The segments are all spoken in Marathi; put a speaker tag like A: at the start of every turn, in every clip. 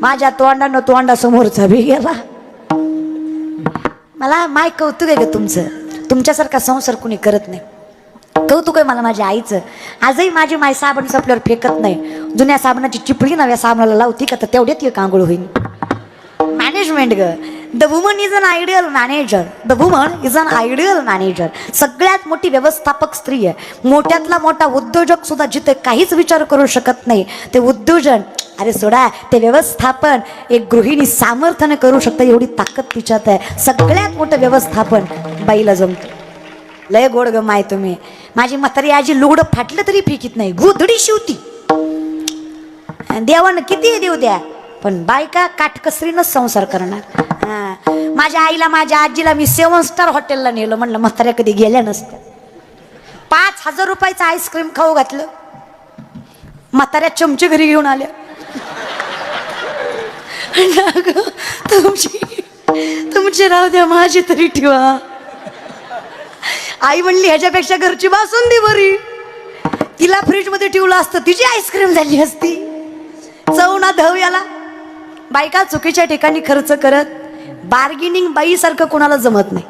A: माझ्या तोंडानं तोंडा समोरचा बी गेला. मला माय कौतुक आहे ग तुमचं. तुमच्यासारखा संसार कुणी करत नाही. कौतुक आहे मला माझ्या आईचं. आजही माझी माय साबण सपल्यावर फेकत नाही. जुन्या साबणाची चिपळी नव्या साबणाला लावती का तर तेवढ्यात एक आंघोळ होईल मॅनेजमेंट ग. The woman is an ideal manager the woman is an ideal manager सगळ्यात मोठी व्यवस्थापक स्त्री आहे. मोठ्यातला मोठा उद्योजक सुद्धा जिथे काहीच विचार करू शकत नाही ते उद्योजन अरे सोडा ते व्यवस्थापन एक गृहिणी सामर्थ्यानं करू शकतं एवढी ताकद तिच्यात आहे. सगळ्यात मोठं व्यवस्थापन बाईला जमतं. लय गोड गमाय माय तुम्ही. माझी म्हातारी आजी लुगडं फाटलं तरी फेकीत नाही गोधडी शिवती. देवानं किती देऊ द्या पण बायका काटकसरीनच संसार करणार. हा. माझ्या आईला माझ्या आजीला मी सेवन स्टार हॉटेलला नेलं म्हणलं म्हाताऱ्या कधी गेल्या नसत्या. पाच हजार रुपयाचं आईस्क्रीम खाऊ घातलं. म्हाताऱ्या चमचे घरी घेऊन आल्या. "अगं, तुमची तुमची राहू द्या माझी तरी ठेवा. आई म्हणली ह्याच्यापेक्षा घरची बासुंदी बरी. तिला फ्रीजमध्ये ठेवलं असतं तिची आईस्क्रीम झाली असती. चव ना धव याला. बायका चुकीच्या ठिकाणी खर्च करत बार्गेनिंग बाईसारखं कोणाला जमत नाही.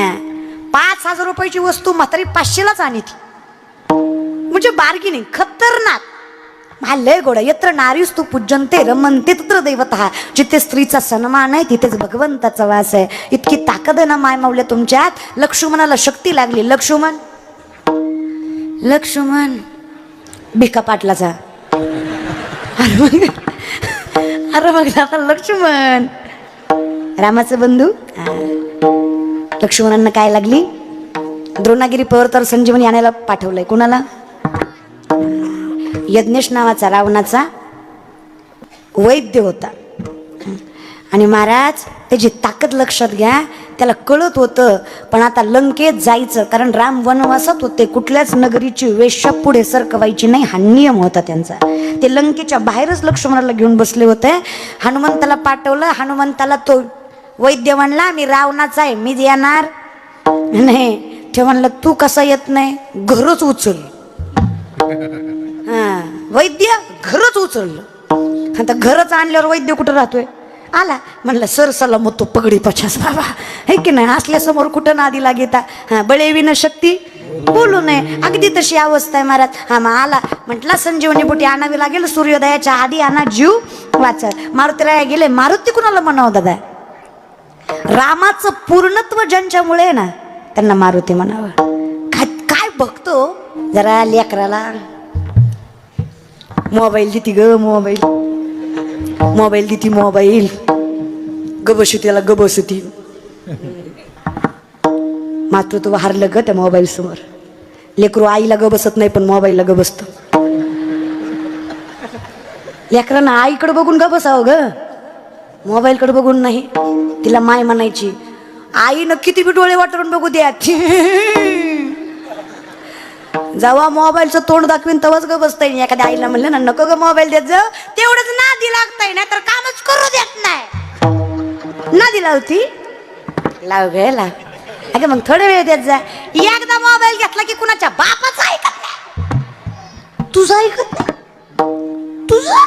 A: हा. पाच हजार रुपयाची वस्तू म्हातारी पाचशेलाच आणि ती म्हणजे बार्गेनिंग खतरनाक. हा लय गोड यत्र नारीस तू पूजनते रमनते तत्र दैवत. जिथे स्त्रीचा सन्मान आहे तिथेच भगवंताचा वास आहे. इतकी ताकद आहे ना माय मावल्या तुमच्यात? लक्ष्मणाला शक्ती लागली. लक्ष्मण? लक्ष्मण भिका पाटलाचा अरे मग अरे मग लक्ष्मण. रामाचं बंधू? लक्ष्मणांना काय लागली? द्रोणागिरी पर्वतावर संजीवनी आणायला पाठवलंय. कुणाला? यज्ञेश नावाचा रावणाचा वैद्य होता. आणि महाराज त्याची ताकद लक्षात घ्या त्याला कळत होतं पण आता लंकेत जायचं कारण राम वनवासात होते कुठल्याच नगरीची वेश्या पुढे सरकवायची नाही हा नियम होता त्यांचा. ते लंकेच्या बाहेरच लक्ष्मणाला घेऊन बसले होते. हनुमंताला पाठवलं हनुमंताला तो वैद्य म्हणला मी रावणाचा आहे मीच येणार नाही. ते म्हणलं तू कसा येत नाही? घरच उचल. वैद्य घरच उचललं. आता घरच आणल्यावर वैद्य कुठं राहतोय? आला. म्हणलं सर सला मग तो पगडी पछास बाबा. हे की नाही? असल्यासमोर कुठं नादी घेता हा बळेविन शक्ती? बोलू नये. अगदी तशी अवस्था आहे महाराज. हा मग आला. म्हटला संजीवनी बुटी आणावी लागेल. सूर्योदयाच्या आधी आणा जीव वाचा मारुतीराया गेले. मारुती कुणाला म्हणावं दादा? रामाचं पूर्णत्व ज्यांच्यामुळे आहे ना त्यांना मारुती म्हणावं. काय काय बघतो? जरा लेकराला मोबाईल देती ग मोबाईल. मोबाईल देती मोबाईल. गबस त्याला गबस होती मातृत्व हारलं ग त्या मोबाईल समोर. लेकरू आईला ग बसत नाही पण मोबाईलला ग बसतो लेकरांना आईकडे बघून ग बसावं ग. मोबाईलकडे बघून नाही. तिला माय म्हणायची आईनं किती बी डोळे वाटून बघू द्या. जेव्हा मोबाईलचं तोंड दाखवीन तवच ग बसता येईल एखाद्या आईला म्हणलं ना नको ग मोबाईल देत जा. तेवढंच नादी लागताय नाही तर कामच करू देत नाही. नादी लावती? लाव गे लाव. अगं मग थोडे वेळ देत जा. एकदा मोबाईल घेतला की कुणाच्या बापाचा ऐकत नाही. तुझा ऐकत नाही? तुझा?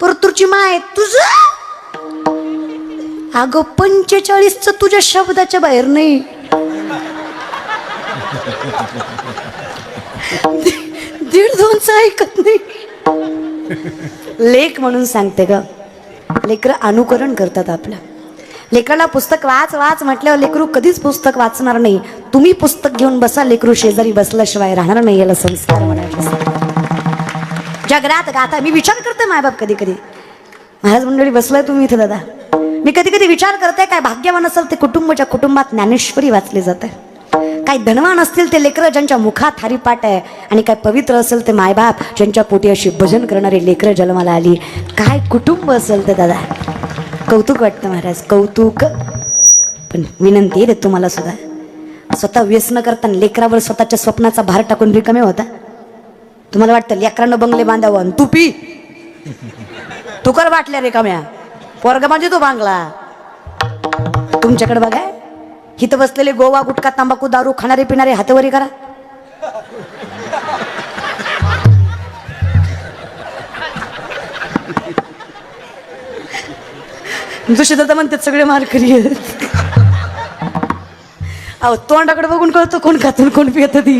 A: परतूरची माय तुझं? अगं पंचेचाळीसच तुझ्या शब्दाच्या बाहेर नाही. दीड दोनच ऐकत नाही. लेख म्हणून सांगते ग. लेकर अनुकरण करतात आपलं. लेकराला पुस्तक वाच वाच म्हटल्यावर लेकरू कधीच पुस्तक वाचणार नाही. तुम्ही पुस्तक घेऊन बसा लेकरू शेजारी बसल्याशिवाय राहणार नाही याला संस्कार म्हणायचे जगरात गाता मी विचार करते मायबाप कधी कधी महाराज मंडळी बसलाय तुम्ही इथे दादा. मी कधी कधी विचार करते काय भाग्यवान असेल ते कुटुंबाच्या कुटुंबात ज्ञानेश्वरी वाचली जाते. काय धनवान असतील ते लेकरं ज्यांच्या मुखात हरिपाठ आहे आणि काय पवित्र असेल ते मायबाप ज्यांच्या पोटी अशी भजन करणारी लेकरं जन्माला आली. काय कुटुंब असेल ते दादा? कौतुक वाटतं महाराज कौतुक. पण विनंती आहे रे तुम्हाला सुद्धा. स्वतः व्यसन करताना लेकरावर स्वतःच्या स्वप्नाचा भार टाकून रिकामे होता. तुम्हाला वाटतं लेकरानं बंगले बांधावं आणि तू पी? तू कर वाटल्या रिकाम्या. पोरगा म्हणजे तो बांगला. तुमच्याकडे बघाय इथं बसलेले गोवा गुटखा तंबाखू दारू खाणारे पिणारे हातवरी करा. दुसरे दादा म्हणतात सगळे मारकरी अहो तोंडाकडे बघून कळतो कोण खातून कोण पियत ती.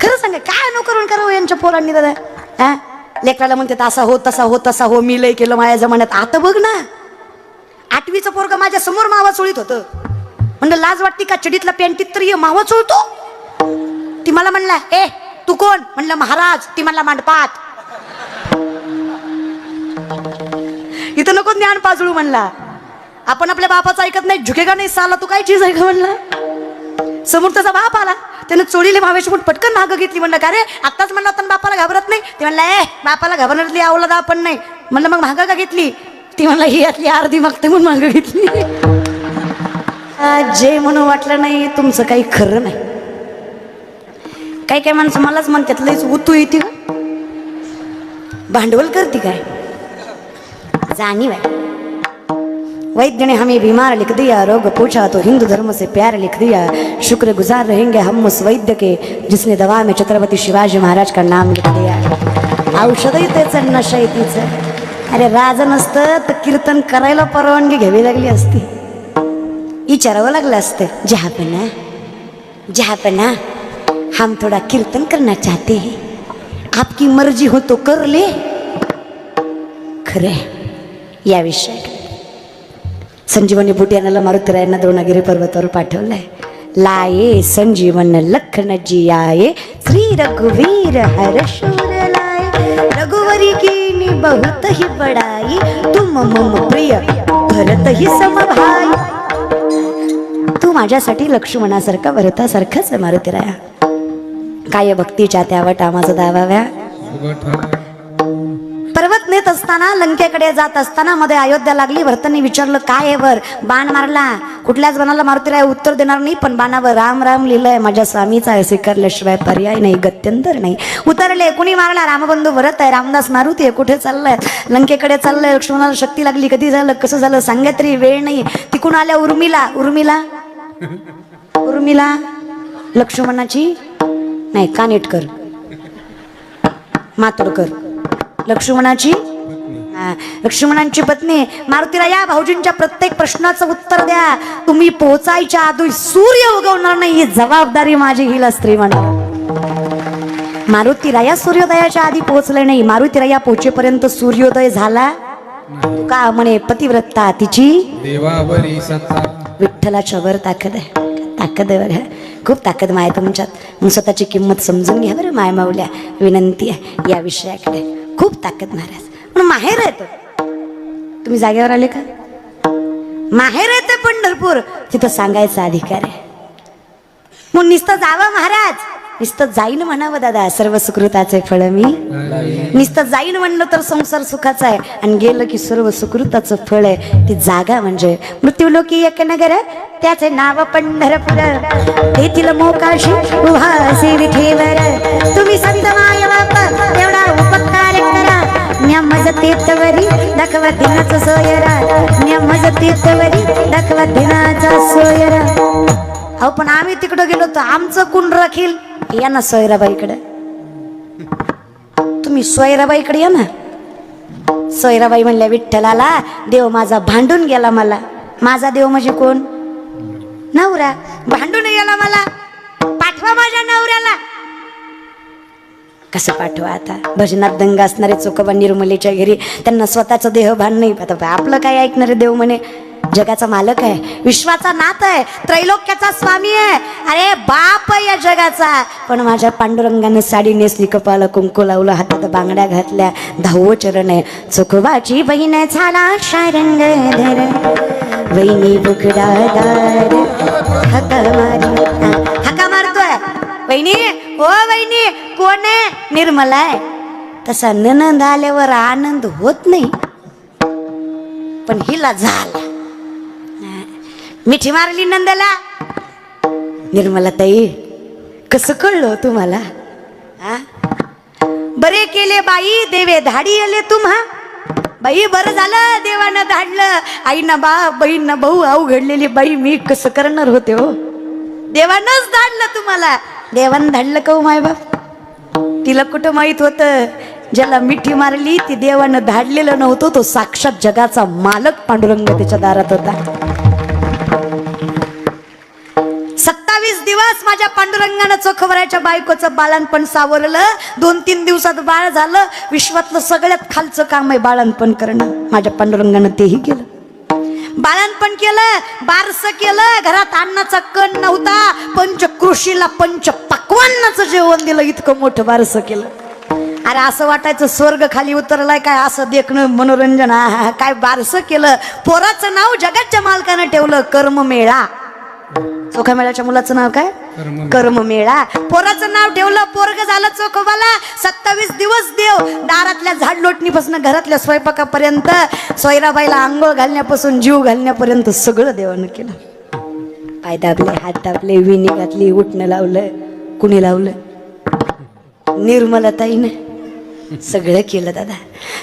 A: खरं सांगा काय अनुकरण करावं यांच्या पोरांनी दादा? हा लेकराला म्हणतात असा हो तसा हो तसा हो मी लय केलं माझ्या जमान्यात. आता बघ ना. आठवीचं पोरग माझ्यासमोर मावा चोळीत होतं. म्हणलं लाज वाटते का चडीतला पॅन्टीत तर हे मावा चोळतो? ती मला म्हणला ए तू कोण? म्हणलं महाराज ती म्हणला मांडपात. इथं नको ज्ञान पाजळू म्हणला. आपण आपल्या बापाचं ऐकत नाही झुकेगा नाही साला तू काय चीज आहे का म्हणला? समोर त्याचा बाप आला त्यानं चोरीले भावेशी पण पटकन मागं घेतली म्हणलं का रे आत्ताच म्हणलं होतं बापाला घाबरत नाही? ते म्हणलं ए बापाला घाबरतली आवला आपण नाही. म्हणलं मग मागं का घेतली? ती म्हणला ही यातली अर्धी मागते म्हणून मागं घेतली. जे म्हणून वाटलं नाही तुमचं काही खरं नाही. काही काही माणसं मलाच म्हणतात लईच उतू येते का भांडवल करते काय? जाणीव आहे वैद्य ने हमें बीमार लिख दिया रोग पूछा तो हिंदू धर्म से प्यार लिख दिया. शुक्र गुजार रहेंगे हम उस वैद्य के जिसने दवा में छत्रपति शिवाजी महाराज का नाम लिख दिया. औषधही त्याचं नशा तिचं अरे राज नसतं तर कीर्तन करायला परवानगी घ्यावी लागली असती. विचारावं लागलं असतं जहा पण ना हम थोड़ा कीर्तन करना चाहते हैं. आपकी मर्जी हो तो कर ले. खरे या विषयाकडे संजीवनी बुटियानाला मारुतीरायांना द्रोणागिरी पर्वतावर पाठवलंय. लाये संजीवन लखन जी आये श्री रघुवीर हर्ष ही बहुत ही बड़ाई तुम मम प्रिय भरत ही समभाई। तू माझ्यासाठी लक्ष्मणासारखा भरतासारखाच मारुती राया काय भक्तीच्या त्यावटा माझा दावाव्या असताना लंकेकडे जात असताना मध्ये अयोध्या लागली. भरतांनी विचारलं काय आहे वर? बाण मारला. कुठल्याच बाणाला मारुतीराय उत्तर देणार नाही पण बाणावर राम राम लिहिलंय माझ्या स्वामीचा आहे स्वीकारल्याशिवाय पर्याय नाही गत्यंतर नाही. उतरले कुणी मारला? रामबंधू भरत आहे रामदास मारुती आहे कुठे चाललाय? लंकेकडे चाललंय लक्ष्मणाला शक्ती लागली. कधी झालं कसं झालं सांगा तरी वेळ नाही. तिकून आल्या उर्मिला. उर्मिला? उर्मिला? लक्ष्मणाची? नाही कानेटकर. मातोडकर. लक्ष्मणाची? लक्ष्मणांची पत्नी मारुतीला या भाऊजींच्या प्रत्येक प्रश्नाचं उत्तर द्या. तुम्ही पोहोचायच्या आधी सूर्य उगवणार नाही ही जबाबदारी माझी हिला स्त्री म्हणा मारुतीराया सूर्योदयाच्या आधी पोहोचले नाही. मारुतीराया पोहोचेपर्यंत सूर्योदय झाला? का म्हणे? पतिव्रता तिची विठ्ठलाच्या वर ताकद आहे. ताकद आहे बघा खूप ताकद माय तुमच्यात स्वतःची किंमत समजून घ्या बरं माय माऊल्या. विनंती आहे या विषयाकडे. खूप ताकद महाराज. पण माहेर येत तुम्ही जागेवर आले का? माहेर आहे पंढरपूर. तिथं सांगायचा अधिकार आहे. मग निस्त जावा महाराज. निस्त जाईन म्हणावं दादा. सर्व सुकृताचे फळ मी. निस्त जाईन म्हणलं तर संसार सुखाचा आहे. आणि गेलं की सर्व सुकृताचं फळ आहे. ती जागा म्हणजे मृत्यूलोकी एक नगर. त्याचे नाव पंढरपूर. तेथील मोकाशी. उभा असे तुम्ही संत माय बाप म्या मज तीर्थवरी दाखवा दिनाचा सोयरा. न्यामज तेतवरी दाखवा दिनाचा सोयरा. अहो पण आम्ही तिकडं गेलो तर आमचं कुण राखील? या ना सोयराबाईकडे. तुम्ही सोयराबाईकडे या ना. सोयराबाई म्हणल्या विठ्ठलाला देव माझा भांडून गेला मला. माझा देव म्हणजे कोण? नवरा. भांडून गेला मला. पाठवा माझ्या नवऱ्याला. कसं पाठवा आता? भजनात दंग असणारे चोकोबा निर्मलेच्या घरी त्यांना स्वतःचं देह भान नाही आता आपलं काय ऐकणारे देव म्हणे? जगाचा मालक आहे विश्वाचा नाथ आहे त्रैलोक्याचा स्वामी आहे. अरे बाप आहे या जगाचा. पण माझ्या पांडुरंगानं साडी नेसली कपाला कुंकू लावलं हातात बांगड्या घातल्या. दहावं चरण आहे. चोखोबाची बहीण आहे झाला शारंग धर. वहिनी बुकडादार. हका मारी. हका मारतोय. वहिनी हो वहिनी कोण आहे? निर्मला आहे. तसा ननंद आल्यावर आनंद होत नाही. पण हिला झाला. मिठी मारली नंदला. निर्मला ताई कसं कळलं तुम्हाला? हा बरे केले बाई देवे धाडी आले तुम्हा बाई बरं झालं देवानं धाडलं. आईनं बा बहीण भाऊ अवघडलेली बाई मी कसं करणार होते हो? देवानंच धाडलं तुम्हाला. देवानं धाडलं का हो माय बाप? तिला कुठं माहीत होतं? ज्याला मिठी मारली ती देवानं धाडलेलं नव्हतं. तो साक्षात जगाचा मालक पांडुरंग त्याच्या दारात होता. सत्तावीस दिवस माझ्या पांडुरंगानं चोखवराच्या बायकोचं बाळणपण सावरलं. दोन तीन दिवसात बाळ झालं. विश्वातलं सगळ्यात खालचं काम आहे बाळणपण करणं. माझ्या पांडुरंगानं तेही केलं. बाळणपण केलं बारस केलं घरात अन्नाचा कण नव्हता. पंचकृषीला पंच पक्वान्नाचं जेवण दिलं इतकं मोठं बारस केलं. अरे असं वाटायचं स्वर्ग खाली उतरलाय काय असं देखणं मनोरंजन. काय बारस केलं पोराचं नाव जगाच्या मालकानं ठेवलं कर्म कर्ममेळा. चोखामेळ्याच्या मुलाचं नाव काय?
B: कर्ममेळा.
A: कर्ममेळा. पोराचं नाव ठेवलं पोरग झालं चोखोबाला. सत्तावीस दिवस देव. दारातल्या झाड लोटणीपासून घरातल्या स्वयंपाकापर्यंत सोयराबाईला आंघोळ घालण्यापासून जीव घालण्यापर्यंत सगळं देवानं केलं. पाय दाबले हात दाबले विणी घातली उठणं लावलं कुणी लावलं? निर्मलताईनं सगळं केलं दादा.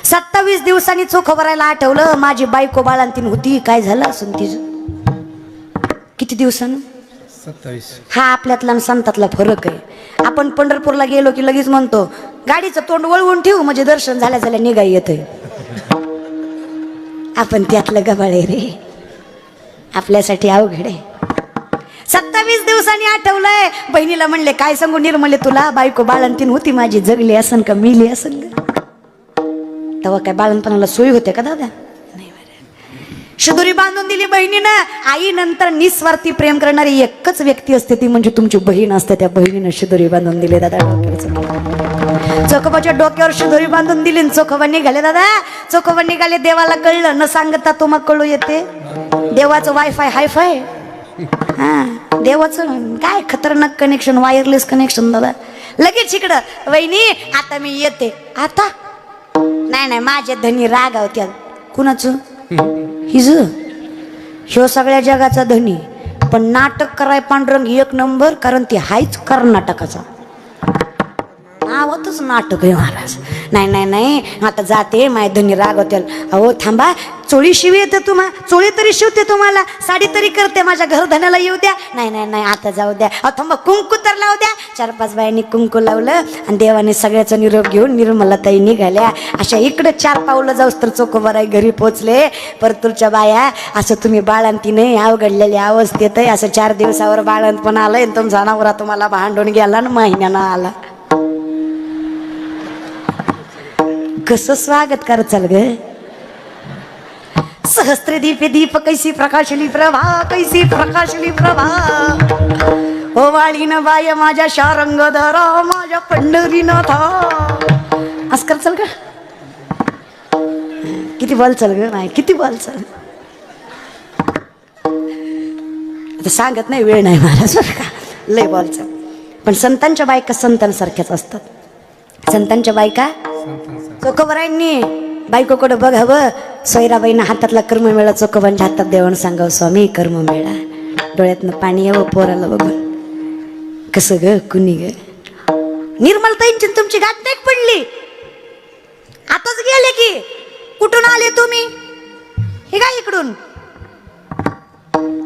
A: सत्तावीस दिवसांनी चोख भरायला आठवलं माझी बायको बाळांतीन होती काय झालं असून तिचं? किती दिवसानं?
B: सत्तावीस.
A: हा आपल्यातला आणि संतातला फरक आहे. आपण पंढरपूरला गेलो की लगेच म्हणतो गाडीचं तोंड वळवून ठेवू म्हणजे दर्शन झाल्या झाल्या निघाई येत आपण त्यातलं गबाळे रे. आपल्यासाठी अवघड आहे. सत्तावीस दिवसांनी आठवलंय. बहिणीला म्हणले काय सांगू निर्मले तुला? बायको बाळंतीन होती माझी जगली असन का मिली असन का? तेव्हा काय बाळणपणाला सोयी होते का दादा? शिदोरी बांधून दिली बहिणीनं. आई नंतर निस्वार्थी प्रेम करणारी एकच व्यक्ती असते ती म्हणजे तुमची बहीण असते. त्या बहिणीनं शिदोरी बांधून दिली दादा चोखोबाच्या डोक्यावर शिदोरी बांधून दिली चोखोबा निघाले दादा. चोखोबा निघाले देवाला कळलं. न सांगता तुम्हाला कळू येते. देवाचं वायफाय हायफाय हा देवाचं काय खतरनाक कनेक्शन वायरलेस कनेक्शन दादा. लगेच इकडं वहिनी आता मी येते. आता? नाही नाही माझ्या धनी रागावत्या कुणाचं? हिज ह्यो सगळ्या जगाचा धनी. पण नाटक कराय पांडुरंग एक नंबर कारण ती हायच कर्नाटकाचा. नावातच नाटक आहे महाराज. नाही नाही नाही. आता जाते माय धनी रागवत्याल. अहो थांबा. चोळी शिवी येते तुम्हा चोळी तरी शिवते तुम्हाला साडी तरी करते माझ्या घरधण्याला येऊ द्या. नाही नाही नाही आता जाऊ द्या. अहो कुंकू तर लावू द्या. चार पाच बायांनी कुंकू लावलं आणि देवाने सगळ्याचा निरोप घेऊन निर्मलताई निघाल्या. अशा इकडं चार पावलं जाऊस तर चोकोबराई घरी पोचले. परतूरच्या बाया असं तुम्ही बाळांती नाही अवघडलेल्या अवस्थेत आहे. असं चार दिवसावर बाळंत पण आलंय तुमचा नवरा तुम्हाला भांडून गेला ना महिन्यानं आला. कसं स्वागत कर चाल ग? सहस्त्र दीपे दीप कैसी प्रकाशली प्रभा कैसी प्रकाशली प्रभा. ओ वाळीन बाय माझ्या शारंग धरा माझ्या पंढरीनाथा. असं कर चल ग किती बॉल चल ग नाही किती बॉल चल. आता सांगत नाही वेळ नाही महाराज बरं का? लय बॉल चल. पण संतांच्या बायका संतांसारख्याच असतात. संतांच्या बायका चोकोबरांनी बायकोकडं बघावं. सोयराबाईनं हातातला कर्ममेळा चोकोबांच्या हातात देवण सांगावं स्वामी कर्ममेळा. डोळ्यातनं पाणी यावं पोराला बघून. कसं ग कुणी ग? निर्मलताईंची तुमची गाठ नाही पडली? आताच गेले की. कुठून आले तुम्ही? हे काय इकडून?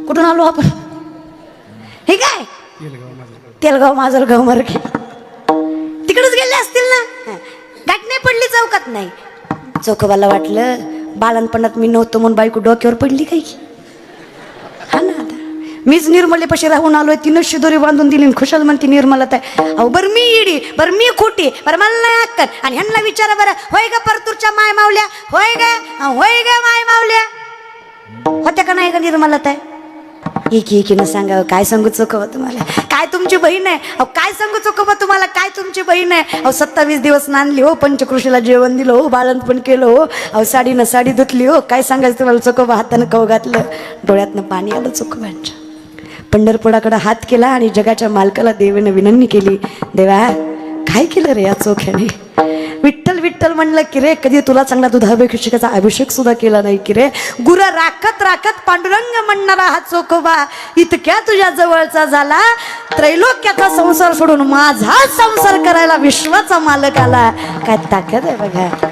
A: कुठून आलो आपण? हे काय? तेलगाव माजलगाव मार्गे. तिकडच गेले असतील ना? घाट गाठ नाही पडली चौकात नाही. चोखोबाला वाटलं बाळणपणात मी नव्हतो म्हणून बायको डोक्यावर पडली काय की? हा ना आता. मीच निर्मलेपाशी राहून आलोय तिनं शिदोरी बांधून दिली आणि खुशाल म्हणते निर्मला ताई अहो बरं मी इडी बरं मी खोटी बरं मला नाही अक्कल. आणि ह्यांना विचारा बरं होय ग परतूरच्या माय मावल्या होय ग? होय ग माय मावल्या होत्या का नाही का निर्मला ताई? एकी एकीनं सांगावं काय सांगू चुकवं तुम्हाला? काय तुमची बहीण आहे? अहो काय सांगू चुकवं तुम्हाला? काय तुमची बहीण आहे? अहो सत्तावीस दिवस नांदली हो पंचकृषीला जेवण दिलं हो बाळंतपण केलं हो. अहो साडीनं साडी धुतली हो. काय सांगायचं तुम्हाला? चुकवं हातानं कव घातलं. डोळ्यातनं पाणी आलं चुकवांच्या पंढरपुराकडं हात केला आणि जगाच्या मालकाला देवीनं विनंती केली देवा काय केलं रे या चोख्याने? विठ्ठल विठ्ठल म्हणलं की रे कधी तुला चांगला दुधाभिषेकाचा अभिषेक सुद्धा केला नाही की रे गुर राखत राखत पांडुरंग म्हणणारा हा चोखोबा इतक्या तुझ्या जवळचा झाला. त्रैलोक्याचा संसार सोडून माझा संसार करायला विश्वाचा मालक आला. काय ताकद आहे बघा.